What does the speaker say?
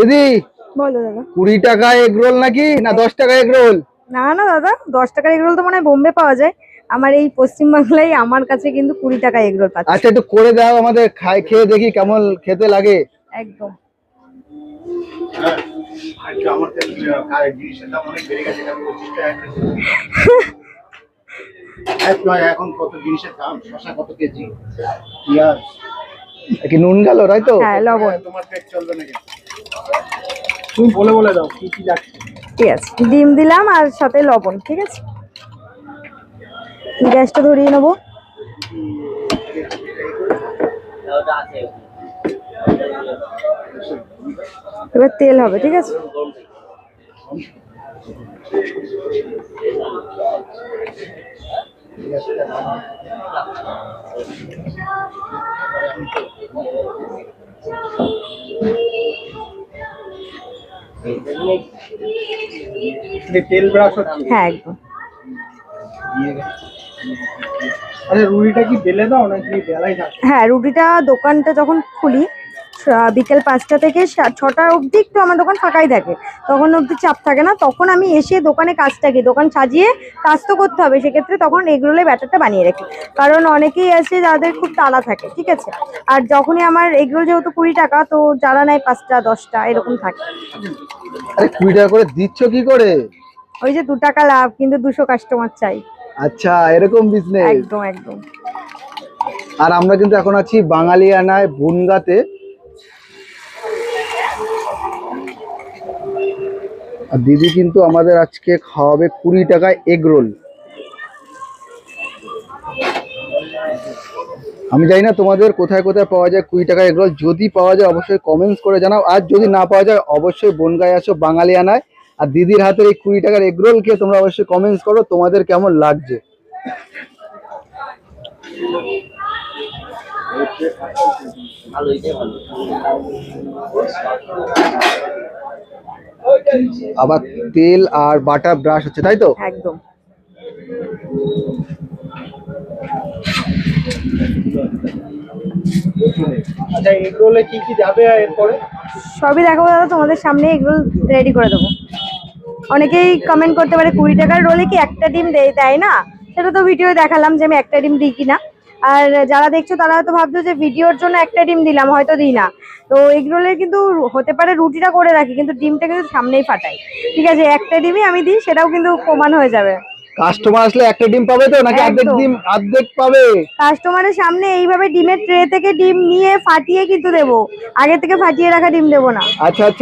দিদি বলো দাদা। কুড়ি টাকা এগ রোল নাকি? না দশ টাকা এগ রোল না না দাদা দশ টাকার এগরোল তো মনে হয় বোম্বে পাওয়া যায়। আমার এই পশ্চিমবাংলায় আমার কাছে কিন্তু কুড়ি টাকা এগরোল পাচ্ছে। আচ্ছা একটু করে দাও আমাদের খাই খেয়ে দেখি কেমন খেতে লাগে। একদম। এখন কত জিনিসের দাম শশা কত কেজি পেঁয়াজ কি নুন গেল তাই তো? হ্যাঁ লবণ। তোমার পেট চলবে না তুমি বলে বলে দাও, কি কি লাগছে ঠিক আছে, ডিম দিলাম আর সাথে লবণ, ঠিক আছে? গ্যাসটা ধরিয়ে নেব। এবার তেল হবে, ঠিক আছে? এই তেল ব্রাশ হচ্ছে? হ্যাঁ একদম। আচ্ছা রুটিটা কি বেলে দাও নাকি বেলাই থাকে হ্যাঁ রুটিটা দোকানটা যখন খুলি বিকেল পাঁচটা থেকে ছটা অবধি একটু আমার দোকান ফাঁকাই থাকে। তখন অবধি চাপ থাকে না। তখন আমি এসে দোকানে কাজটাকে দোকান সাজিয়ে কাজ তো করতে হবে। সেক্ষেত্রে তখন এগরোলের ব্যাটারটা বানিয়ে রাখি। কারণ অনেকেই আছে যাদের খুব তাড়া থাকে ঠিক আছে? আর যখনই আমার এগরোল যেহেতু কুড়ি টাকা তো যারা নেয় পাঁচটা দশটা এরকম থাকে। আরে কুড়ি টাকা করে দিচ্ছ কি করে? ওই যে দু টাকা লাভ কিন্তু দুশো কাস্টমার চাই। আচ্ছা এরকম বিজনেস একদম একদম। আর আমরা কিন্তু এখন আছি বাঙালিয়ানায় বনগাতে। আর দিদি কিন্তু আমাদের আজকে খাওয়াবে কুড়ি টাকায় এগ রোল আমি জানি না তোমাদের কোথায় কোথায় পাওয়া যায় কুড়ি টাকা এগ রোল যদি পাওয়া যায় অবশ্যই কমেন্টস করে জানাও। আর যদি না পাওয়া যায়, অবশ্যই বনগায় আসো বাঙালিয়ানায়। আর দিদির হাতের এই কুড়ি টাকার এগ রোল খেয়ে তোমরা অবশ্যই কমেন্টস করো, তোমাদের কেমন লাগছে? আবার তেল আর বাটার ব্রাশ হচ্ছে তাই তো? একদম। আচ্ছা এগ কি কি যাবে এরপরে? সবই দেখাবো দাদা তোমাদের সামনে এগুলো রেডি করে দেবো। অনেকেই কমেন্ট করতে পারে কুড়ি টাকার রোলে কি একটা ডিম দেয় দেয় না? সেটা তো ভিডিও দেখালাম যে আমি একটা ডিম দিই কিনা। আর যারা দেখছ তারা হয়তো ভাবছ যে ভিডিওর জন্য একটা ডিম দিলাম হয়তো দিই না। তো এগরোলের কিন্তু হতে পারে রুটিটা করে রাখি কিন্তু ডিমটা কিন্তু সামনেই ফাটাই। ঠিক আছে একটা ডিমই আমি দিই সেটাও কিন্তু প্রমাণ হয়ে যাবে। কাস্টমার আসলে একটা ডিম পাবে তো নাকি অর্ধেক ডিম অর্ধেক পাবে? কাস্টমারের সামনে এইভাবে ডিমের ট্রে থেকে ডিম নিয়ে ফাটিয়ে কিন্তু দেবো। আগে থেকে ফাটিয়ে রাখা ডিম দেবো না। আচ্ছা আচ্ছা।